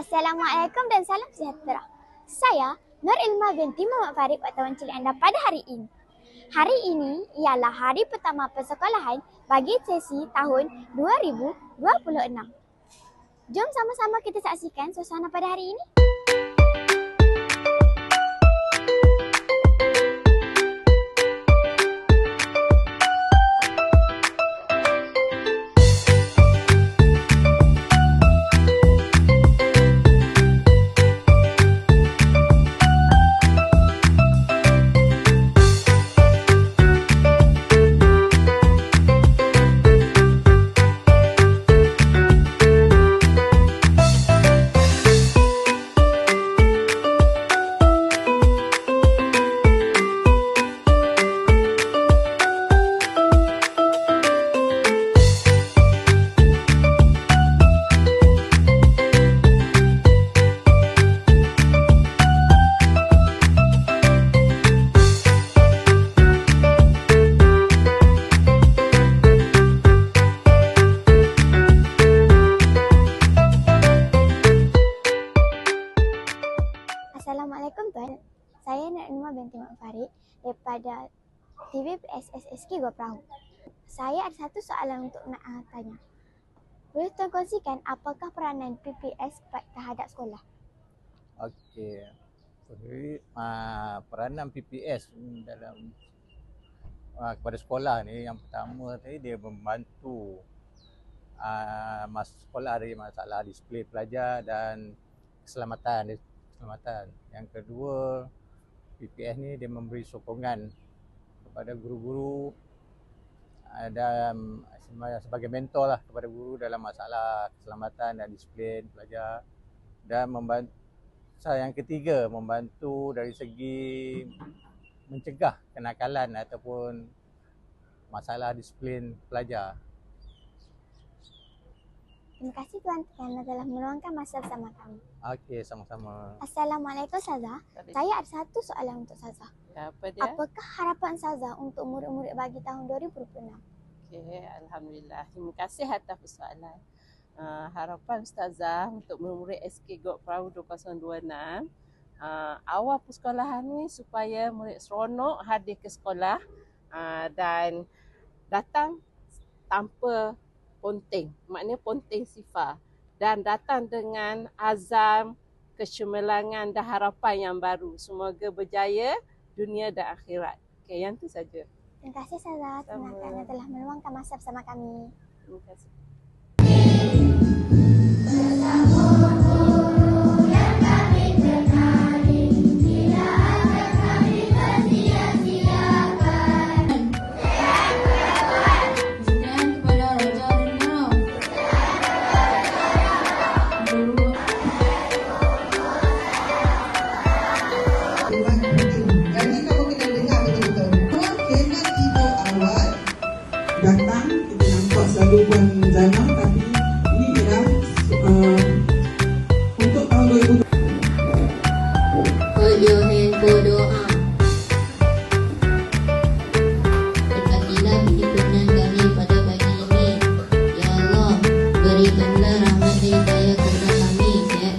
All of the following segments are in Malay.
Assalamualaikum dan salam sejahtera. Saya Nur Ilma binti Muhammad Farid wartawan cilik anda pada hari ini. Hari ini ialah hari pertama persekolahan bagi sesi tahun 2026. Jom sama-sama kita saksikan suasana pada hari ini. Assalamualaikum Tuan. Saya Nur Ilma binti Muhammad Farid daripada TVPS SSK Gua Perahu. Saya ada satu soalan untuk nak uh, tanya. Boleh Tuan kongsikan apakah peranan PPS terhadap sekolah? Okey. Jadi uh, peranan PPS dalam uh, kepada sekolah ni yang pertama tadi dia membantu uh, mas sekolah dari masalah disiplin pelajar dan keselamatan keselamatan. Yang kedua PPS ni dia memberi sokongan kepada guru-guru uh, dan sebagai mentor lah kepada guru dalam masalah keselamatan dan disiplin pelajar dan membantu yang ketiga membantu dari segi mencegah kenakalan ataupun masalah disiplin pelajar. Terima kasih Tuan kerana telah meluangkan masa bersama kami. Okey, sama-sama. Assalamualaikum Saza. Saya ada satu soalan untuk Saza. Apa dia? Apakah harapan Saza untuk murid-murid bagi tahun 2026? Okey, Alhamdulillah. Terima kasih atas persoalan. Uh, harapan Ustazah untuk murid SK GOT Perahu 2026 uh, awal persekolahan ni supaya murid seronok hadir ke sekolah uh, dan datang tanpa ponting. Maknanya ponting sifar. Dan datang dengan azam, kecemerlangan dan harapan yang baru. Semoga berjaya dunia dan akhirat. Okey, yang tu saja. Terima kasih Saza Sama. kerana telah meluangkan masa bersama kami. Terima kasih. Your hand for doa. Berkatilah perhimpunan kami pada pagi ini. Ya Allah, berikanlah rahmat dan hidayah kepada kami. Ya.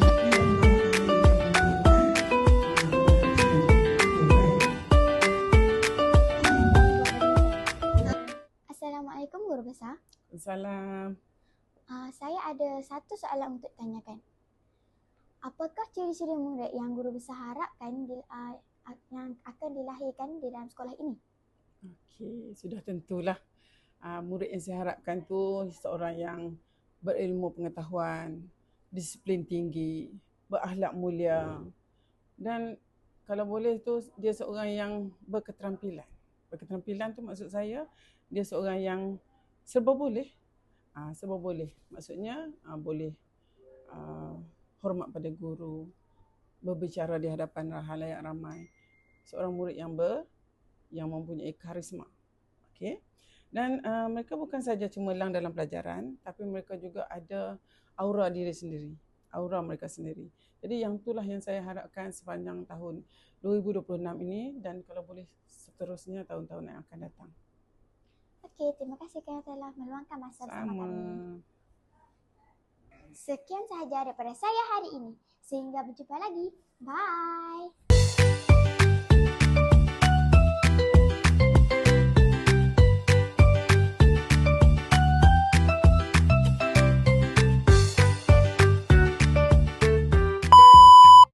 Assalamualaikum Guru Besar. Salam. Uh, saya ada satu soalan untuk tanyakan. Apakah ciri-ciri murid yang Guru Besar harapkan di, uh, yang akan dilahirkan di dalam sekolah ini? Okey, sudah tentulah uh, murid yang saya harapkan tu seorang yang berilmu pengetahuan, disiplin tinggi, berakhlak mulia dan kalau boleh tu dia seorang yang berketerampilan. Berketerampilan tu maksud saya dia seorang yang serba boleh. Ah serba boleh. Maksudnya ah, boleh ah, hormat pada guru, berbicara di hadapan halayak ramai. Seorang murid yang ber yang mempunyai karisma. Okey. Dan uh, mereka bukan saja cemerlang dalam pelajaran, tapi mereka juga ada aura diri sendiri, aura mereka sendiri. Jadi yang itulah yang saya harapkan sepanjang tahun 2026 ini dan kalau boleh seterusnya tahun-tahun yang akan datang. Okey, terima kasih kerana telah meluangkan masa bersama Sama. kami. Sekian sahaja daripada saya hari ini. Sehingga berjumpa lagi. Bye.